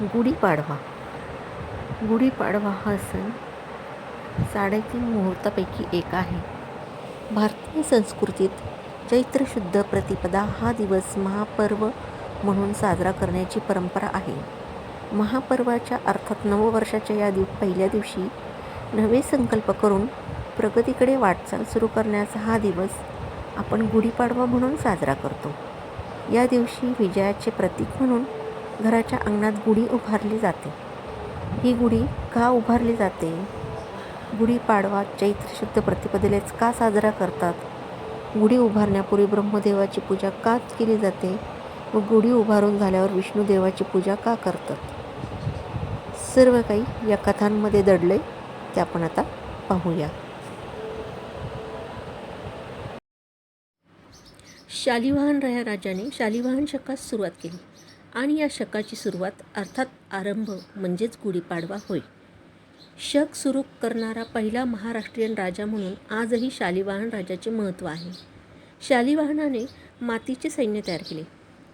गुढीपाडवा गुढीपाडवा हा सण साडेतीन मुहूर्तापैकी एक आहे. भारतीय संस्कृतीत चैत्र शुद्ध प्रतिपदा हा दिवस महापर्व म्हणून साजरा करण्याची परंपरा आहे. महापर्वाच्या अर्थात नववर्षाच्या या दिव पहिल्या दिवशी नवे संकल्प करून प्रगतीकडे वाटचाल सुरू करण्याचा हा दिवस आपण गुढीपाडवा म्हणून साजरा करतो. या दिवशी विजयाचे प्रतीक म्हणून घराच्या अंगणात गुढी उभारली जाते. ही गुढी का उभारली जाते? गुढीपाडवा चैत्र शुद्ध प्रतिपदेलाच का साजरा करतात? गुढी उभारण्यापूर्वी ब्रह्मदेवाची पूजा का केली जाते व गुढी उभारून झाल्यावर विष्णुदेवाची पूजा का करतात? सर्व काही या कथांमध्ये दडले ते आपण आता पाहूया. शालिवाहन रया राजाने शालिवाहन शकास सुरुवात केली. आणि या शकाची सुरुवात अर्थात आरंभ म्हणजेच गुढीपाडवा होय. शक सुरू करणारा पहिला महाराष्ट्रीयन राजा म्हणून आजही शालिवाहन राजाचे महत्त्व आहे. शालिवाहनाने मातीचे सैन्य तयार केले.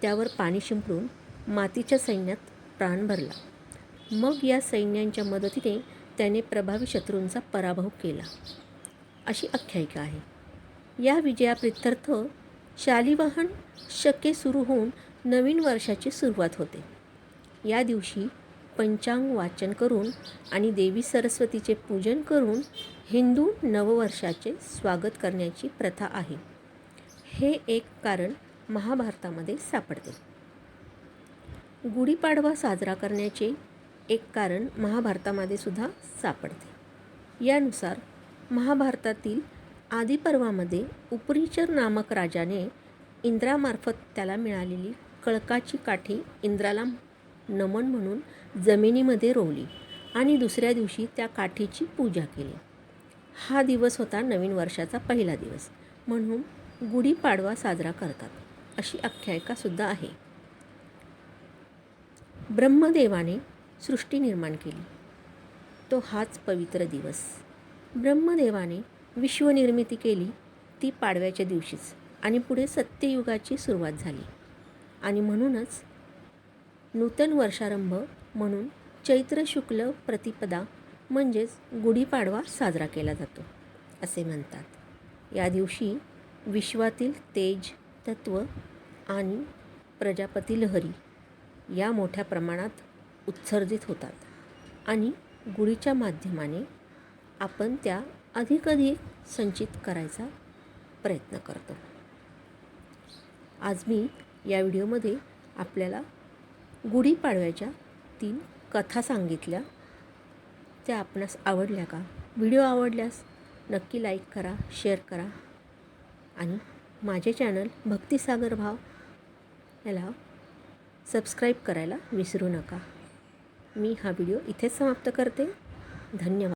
त्यावर पाणी शिंपडून मातीच्या सैन्यात प्राण भरला. मग या सैन्यांच्या मदतीने त्याने प्रभावी शत्रूंचा पराभव केला. अशी आख्यायिका आहे. या विजयाप्रित्यर्थ शालिवाहन शके सुरू होऊन नवीन वर्षाची सुरुवात होते. या दिवशी पंचांग वाचन करून आणि देवी सरस्वतीचे पूजन करून हिंदू नववर्षाचे स्वागत करण्याची प्रथा आहे. हे एक कारण महाभारतामध्ये सापडते. गुढीपाडवा साजरा करण्याचे एक कारण महाभारतामध्ये सुद्धा सापडते. यानुसार महाभारतातील आदिपर्वामध्ये उपरीचर नामक राजाने इंद्रामार्फत त्याला मिळालेली कळकाची काठी इंद्राला नमन म्हणून जमिनीमध्ये रोवली आणि दुसऱ्या दिवशी त्या काठीची पूजा केली. हा दिवस होता नवीन वर्षाचा पहिला दिवस. म्हणून गुढीपाडवा साजरा करतात अशी आख्यायिकासुद्धा आहे. ब्रह्मदेवाने सृष्टी निर्माण केली. तो हाच पवित्र दिवस. ब्रह्मदेवाने विश्वनिर्मिती केली ती पाडव्याच्या दिवशीच आणि पुढे सत्ययुगाची सुरुवात झाली. आणि म्हणूनच नूतन वर्षारंभ म्हणून चैत्र शुक्ल प्रतिपदा म्हणजेच गुढीपाडवा साजरा केला जातो असे म्हणतात. या दिवशी विश्वातील तेज तत्व आणि प्रजापती लहरी या मोठ्या प्रमाणात उत्सर्जित होतात आणि गुढीच्या माध्यमाने आपण त्या अधिकाधिक संचित करायचा प्रयत्न करतो. आज मी या व्हिडिओमध्ये आपल्याला गुढीपाडव्याच्या तीन कथा सांगितल्या. त्या आपणास आवडल्या का? व्हिडिओ आवडल्यास नक्की लाईक करा शेअर करा आणि माझे चॅनल भक्तिसागर भाव याला सबस्क्राईब करायला विसरू नका. मी हा व्हिडिओ इथेच समाप्त करते. धन्यवाद.